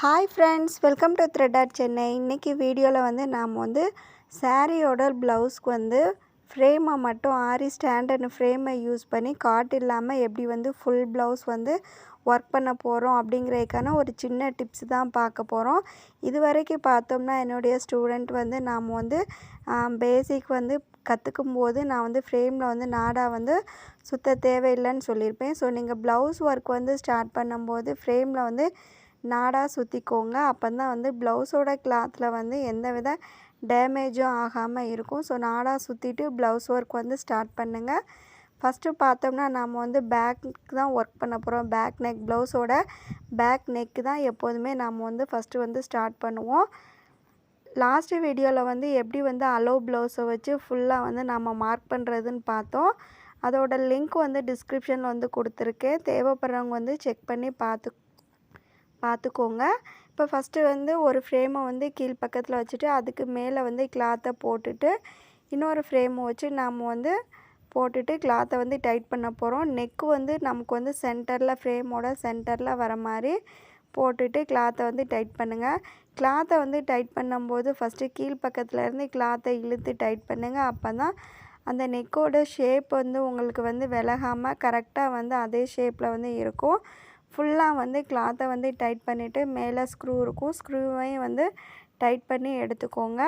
Hi friends welcome to thread Chennai இன்றைக்கி வீடியோவில் வந்து நாம் வந்து சாரியோட ப்ளவுஸ்க்கு வந்து ஃப்ரேமை மட்டும் ஆரி ஸ்டாண்டர்ட் ஃப்ரேமை யூஸ் பண்ணி காட் இல்லாமல் எப்படி வந்து ஃபுல் ப்ளவுஸ் வந்து ஒர்க் பண்ண போகிறோம் அப்படிங்கிறதுக்கான ஒரு சின்ன டிப்ஸ் தான் பார்க்க போகிறோம் இது வரைக்கும் பார்த்தோம்னா என்னுடைய ஸ்டூடெண்ட் வந்து நாம் வந்து பேசிக் வந்து கற்றுக்கும் போது நான் வந்து ஃப்ரேமில் வந்து நாடா வந்து சுத்த தேவையில்லைன்னு சொல்லியிருப்பேன். ஸோ நீங்கள் ப்ளவுஸ் ஒர்க் வந்து ஸ்டார்ட் பண்ணும்போது ஃப்ரேமில் வந்து நாடாக சுற்றிக்கோங்க அப்போ தான் வந்து ப்ளவுஸோட கிளாத்தில் வந்து எந்த வித டேமேஜும் ஆகாமல் இருக்கும். ஸோ நாடாக சுற்றிட்டு ப்ளவுஸ் ஒர்க் வந்து ஸ்டார்ட் பண்ணுங்கள் ஃபஸ்ட்டு பார்த்தோம்னா நம்ம வந்து பேக்கு தான் ஒர்க் பண்ண போகிறோம் பேக் நெக் ப்ளவுஸோட பேக் நெக்கு தான் எப்போதுமே நம்ம வந்து ஃபஸ்ட்டு வந்து ஸ்டார்ட் பண்ணுவோம். லாஸ்ட்டு வீடியோவில் வந்து எப்படி வந்து அலோ ப்ளவுஸை வச்சு ஃபுல்லாக வந்து நம்ம மார்க் பண்ணுறதுன்னு பார்த்தோம். அதோட லிங்க் வந்து டிஸ்கிரிப்ஷனில் வந்து கொடுத்துருக்கேன். தேவைப்படுறவங்க வந்து செக் பண்ணி பார்த்து பார்த்துக்கோங்க. இப்போ ஃபஸ்ட்டு வந்து ஒரு ஃப்ரேமை வந்து கீழ் பக்கத்தில் வச்சுட்டு அதுக்கு மேலே வந்து கிளாத்தை போட்டுட்டு இன்னொரு ஃப்ரேமை வச்சு நாம் வந்து போட்டுட்டு கிளாத்தை வந்து டைட் பண்ண போகிறோம் நெக்கு வந்து நமக்கு வந்து சென்டரில் ஃப்ரேமோட சென்டரில் வர மாதிரி போட்டுட்டு கிளாத்தை வந்து டைட் பண்ணுங்கள் கிளாத்தை வந்து டைட் பண்ணும்போது ஃபஸ்ட்டு கீழ் பக்கத்துலேருந்து கிளாத்தை இழுத்து டைட் பண்ணுங்கள் அப்போ தான் அந்த நெக்கோட ஷேப் வந்து உங்களுக்கு வந்து விலகாமல் கரெக்டாக வந்து அதே ஷேப்பில் வந்து இருக்கும். ஃபுல்லாக வந்து கிளாத்தை வந்து டைட் பண்ணிவிட்டு மேலே ஸ்க்ரூ இருக்கும். ஸ்க்ரூவையும் வந்து டைட் பண்ணி எடுத்துக்கோங்க.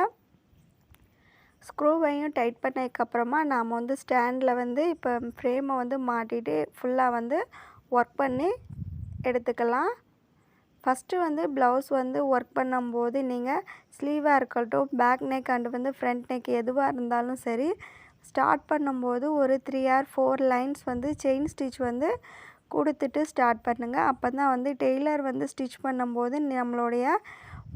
ஸ்க்ரூவையும் டைட் பண்ணதுக்கப்புறமா நாம் வந்து ஸ்டாண்டில் வந்து இப்போ ஃப்ரேமை வந்து மாட்டிட்டு ஃபுல்லாக வந்து ஒர்க் பண்ணி எடுத்துக்கலாம். ஃபஸ்ட்டு வந்து ப்ளவுஸ் வந்து ஒர்க் பண்ணும்போது நீங்கள் ஸ்லீவாக இருக்கட்டும் பேக் நெக் அண்டு வந்து ஃப்ரண்ட் நெக் எதுவாக இருந்தாலும் சரி ஸ்டார்ட் பண்ணும்போது ஒரு த்ரீ ஆர் ஃபோர் லைன்ஸ் வந்து செயின் ஸ்டிச் வந்து கொடுத்துட்டு ஸ்டார்ட் பண்ணுங்கள் அப்போ தான் வந்து டெய்லர் வந்து ஸ்டிச் பண்ணும்போது நம்மளுடைய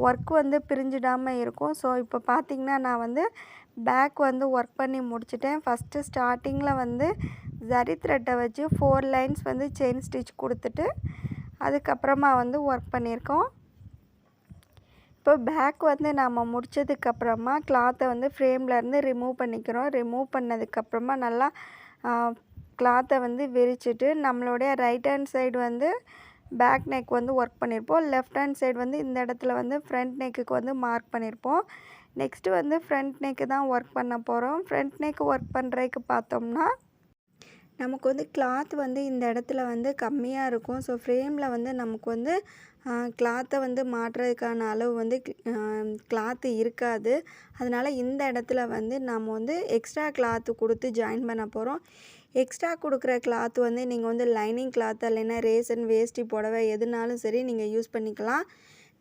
ஒர்க் வந்து பிரிஞ்சிடாமல் இருக்கும். ஸோ இப்போ பார்த்திங்கன்னா நான் வந்து பேக் வந்து ஒர்க் பண்ணி முடிச்சிட்டேன். ஃபஸ்ட்டு ஸ்டார்டிங்கில் வந்து ஜரி த்ரெட்டை வச்சு ஃபோர் லைன்ஸ் வந்து செயின் ஸ்டிச் கொடுத்துட்டு அதுக்கப்புறமா வந்து ஒர்க் பண்ணியிருக்கோம். இப்போ பேக் வந்து நாம் முடித்ததுக்கப்புறமா கிளாத்தை வந்து ஃப்ரேம்லேருந்து ரிமூவ் பண்ணிக்கிறோம். ரிமூவ் பண்ணதுக்கப்புறமா நல்லா கிளாத்தை வந்து விரிச்சிட்டு நம்மளுடைய ரைட் ஹேண்ட் சைடு வந்து பேக் நெக் வந்து ஒர்க் பண்ணியிருப்போம் லெஃப்ட் ஹேண்ட் சைடு வந்து இந்த இடத்துல வந்து ஃப்ரண்ட் நெக்குக்கு வந்து மார்க் பண்ணியிருப்போம் நெக்ஸ்ட்டு வந்து ஃப்ரண்ட் நெக்கு தான் ஒர்க் பண்ண போகிறோம் ஃப்ரண்ட் நெக் ஒர்க் பண்ணுறதுக்கு பார்த்தோம்னா நமக்கு வந்து கிளாத் வந்து இந்த இடத்துல வந்து கம்மியாக இருக்கும். ஸோ ஃப்ரேமில் வந்து நமக்கு வந்து கிளாத்தை வந்து மாட்டுறதுக்கான அளவு வந்து கிளாத்து இருக்காது. அதனால் இந்த இடத்துல வந்து நம்ம வந்து எக்ஸ்ட்ரா கிளாத்து கொடுத்து ஜாயின் பண்ண போகிறோம் எக்ஸ்ட்ரா கொடுக்குற கிளாத் வந்து நீங்கள் வந்து லைனிங் கிளாத் இல்லைன்னா ரேசன் வேஷ்டி புடவை எதுனாலும் சரி நீங்கள் யூஸ் பண்ணிக்கலாம்.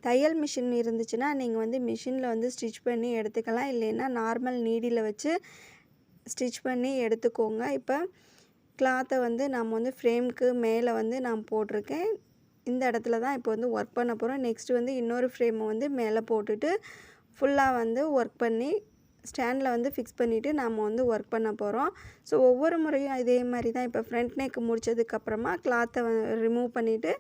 தையல் மிஷின் இருந்துச்சுன்னா நீங்கள் வந்து மிஷினில் வந்து ஸ்டிச் பண்ணி எடுத்துக்கலாம். இல்லைன்னா நார்மல் நீடியில் வச்சு ஸ்டிச் பண்ணி எடுத்துக்கோங்க. இப்போ கிளாத்தை வந்து நம்ம வந்து ஃப்ரேம்க்கு மேலே வந்து நான் போட்டிருக்கேன். இந்த இடத்துல தான் இப்போ வந்து ஒர்க் பண்ண போகிறோம் நெக்ஸ்ட்டு வந்து இன்னொரு ஃப்ரேமை வந்து மேலே போட்டுட்டு ஃபுல்லாக வந்து ஒர்க் பண்ணி ஸ்டாண்டில் வந்து ஃபிக்ஸ் பண்ணிவிட்டு நாம் வந்து ஒர்க் பண்ண போகிறோம் ஸோ ஒவ்வொரு முறையும் இதே மாதிரி தான் இப்போ ஃப்ரண்ட் நெக் முடித்ததுக்கப்புறமா கிளாத்தை ரிமூவ் பண்ணிவிட்டு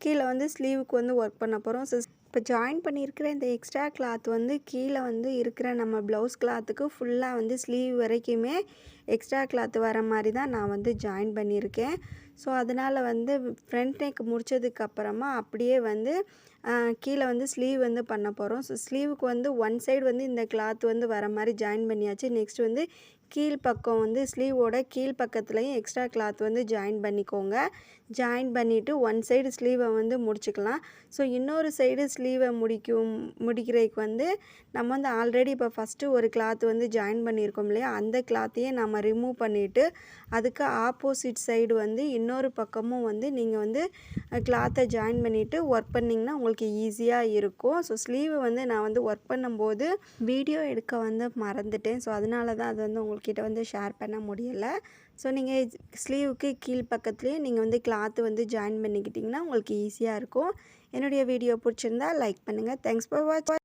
கீழே வந்து ஸ்லீவுக்கு வந்து ஒர்க் பண்ண போகிறோம் ஸோ இப்போ ஜாயின் பண்ணியிருக்கிற இந்த எக்ஸ்ட்ரா கிளாத் வந்து கீழே வந்து இருக்கிற நம்ம ப்ளவுஸ் கிளாத்துக்கு ஃபுல்லாக வந்து ஸ்லீவ் வரைக்குமே எக்ஸ்ட்ரா கிளாத் வர மாதிரி தான் நான் வந்து ஜாயின் பண்ணியிருக்கேன். ஸோ அதனால் வந்து ஃப்ரண்ட் நெக் முடித்ததுக்கப்புறமா அப்படியே வந்து கீழே வந்து ஸ்லீவ் வந்து பண்ண போகிறோம் ஸோ ஸ்லீவுக்கு வந்து ஒன் சைடு வந்து இந்த கிளாத் வந்து வர மாதிரி ஜாயின் பண்ணியாச்சு. நெக்ஸ்ட் வந்து கீழ்ப்பக்கம் வந்து ஸ்லீவோட கீழ் பக்கத்துலேயும் எக்ஸ்ட்ரா கிளாத் வந்து ஜாயின் பண்ணிக்கோங்க. ஜாயின் பண்ணிவிட்டு ஒன் சைடு ஸ்லீவை வந்து முடிச்சுக்கலாம். ஸோ இன்னொரு சைடு ஸ்லீவை முடிக்கும் முடிக்கிறதுக்கு வந்து நம்ம வந்து ஆல்ரெடி இப்போ ஃபஸ்ட்டு ஒரு கிளாத் வந்து ஜாயின் பண்ணியிருக்கோம் இல்லையா? அந்த கிளாத்தையே நம்ம ரிமூவ் பண்ணிவிட்டு அதுக்கு ஆப்போசிட் சைடு வந்து இன்னொரு பக்கமும் வந்து நீங்கள் வந்து கிளாத்தை ஜாயின் பண்ணிவிட்டு ஒர்க் பண்ணிங்கன்னா உங்களுக்கு ஈஸியாக இருக்கும். ஸோ ஸ்லீவ் வந்து நான் வந்து ஒர்க் பண்ணும்போது வீடியோ எடுக்க வந்து மறந்துட்டேன். ஸோ அதனால தான் அது வந்து உங்கள்கிட்ட வந்து ஷேர் பண்ண முடியலை. ஸோ நீங்கள் ஸ்லீவுக்கு கீழ் பக்கத்துலேயே நீங்கள் வந்து கிளாத்து வந்து ஜாயின் பண்ணிக்கிட்டிங்கன்னா உங்களுக்கு ஈஸியாக இருக்கும். என்னுடைய வீடியோ பிடிச்சிருந்தா லைக் பண்ணுங்கள் தேங்க்ஸ் ஃபார் வாட்ச்